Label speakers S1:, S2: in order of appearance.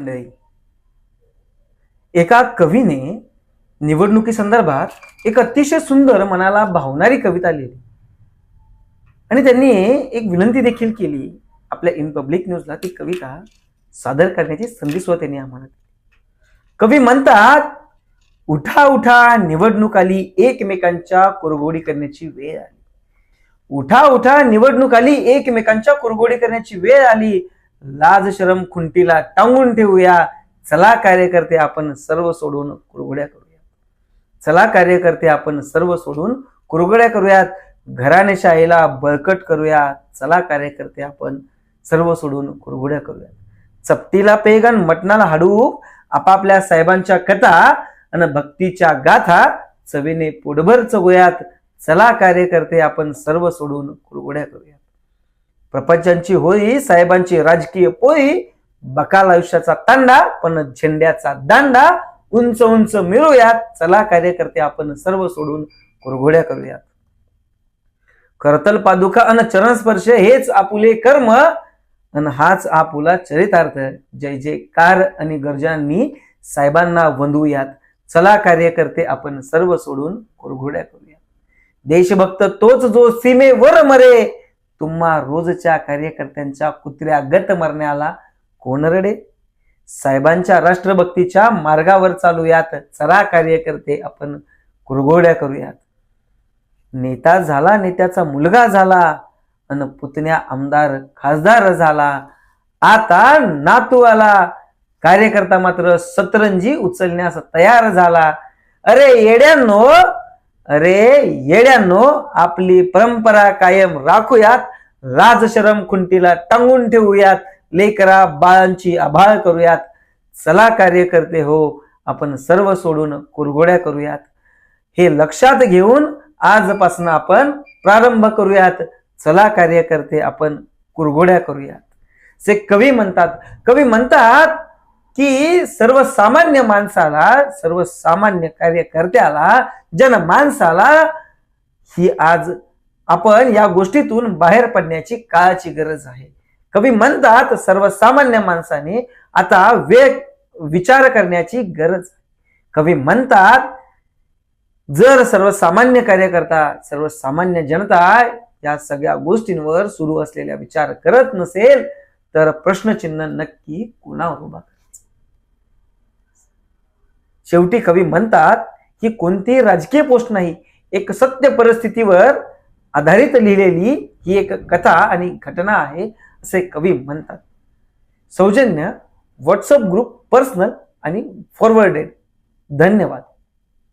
S1: मंडळी एका कवीने निवडणुकी संदर्भात एक अतिशय सुंदर मनाला भावणारी कविता लिहिली. आणि त्यांनी एक विनंती देखील केली. आपल्या इन पब्लिक न्यूजला ती कविता सादर करण्याची संधी सुद्धा त्यांनी आम्हाला कवी म्हणतात उठा उठा निवडणूक आली एकमेकांच्या कुरघोडी करण्याची वेळ आली. उठा उठा निवडणूक आली एकमेकांच्या कुरघोडी करण्याची वेळ आली. लाज शरम खुंटीला टांगून ठेवूया. चला कार्यकर्ते आपण सर्व सोडून कुरगड्या करूया चला कार्यकर्ते आपण सर्व सोडून कुरगड्या करूयात. घराणेशाहीला बळकट करूया. चला कार्यकर्ते आपण सर्व सोडून कुरगुड्या करूयात. चपटीला पेगन मटणाला हाडू आपापल्या साहेबांच्या कथा आणि भक्तीच्या गाथा चवीने पोटभर चगूयात चला कार्यकर्ते आपण सर्व सोडून कुरगुड्या करूया प्रपंचांची होळी साहेबांची राजकीय पोळी बकाल आयुष्याचा तांडा पण झेंड्याचा दांडा उंच उंच मिळूयात चला कार्यकर्ते आपण सर्व सोडून कुरघोड्या करूयात. करतल पादुका अन चरण स्पर्श हेच आपुले कर्म. अन हाच आपुला चरितार्थ. जय जयकार आणि गरजांनी साहेबांना वंदूयात चला कार्यकर्ते आपण सर्व सोडून कुरघोड्या करूयात. देशभक्त तोच जो सीमेवर मरे. तुम्हा रोजच्या कार्यकर्त्यांच्या कुत्र्या गत मरण्याला कोण रडे? साहेबांच्या राष्ट्रभक्तीच्या मार्गावर चालूयात. चरा कार्यकर्ते आपण कुरघोड्या करूयात. नेता झाला नेत्याचा मुलगा झाला अन पुतण्या आमदार खासदार झाला. आता नातू आला. कार्यकर्ता मात्र सतरंजी उचलण्यास तयार झाला. अरे येड्यांनो अरे येड्यांनो आपली परंपरा कायम राखूयात. राजशरम खुंटीला टांगून ठेवूयात. लेकरा बाळांची आभाळ करूयात. चला कार्यकर्ते हो आपण सर्व सोडून कुरघोड्या करूयात. हे लक्षात घेऊन आजपासून आपण प्रारंभ करूयात. चला कार्यकर्ते आपण कुरघोड्या करूयात. से कवी म्हणतात कवी म्हणतात की सर्वसामान्य माणसाला सर्वसामान्य कार्यकर्त्याला जन माणसाला ही आज आपण या गोष्टीतून बाहेर पडण्याची काळाची गरज आहे कवी म्हणतात सर्वसामान्य माणसाने आता वेग विचार करण्याची गरज आहे. कवी म्हणतात जर सर्वसामान्य कार्यकर्ता सर्वसामान्य जनता या सगळ्या गोष्टींवर सुरू असलेल्या विचार करत नसेल तर प्रश्नचिन्ह नक्की कुणावर उभा शेवटी कवी म्हणतात की कोणतीही राजकीय पोस्ट नाही एक सत्य परिस्थितीवर आधारित लिहिलेली ही एक कथा आणि घटना आहे असे कवी म्हणतात. सौजन्य व्हॉट्सअप ग्रुप पर्सनल आणि फॉरवर्डेड धन्यवाद.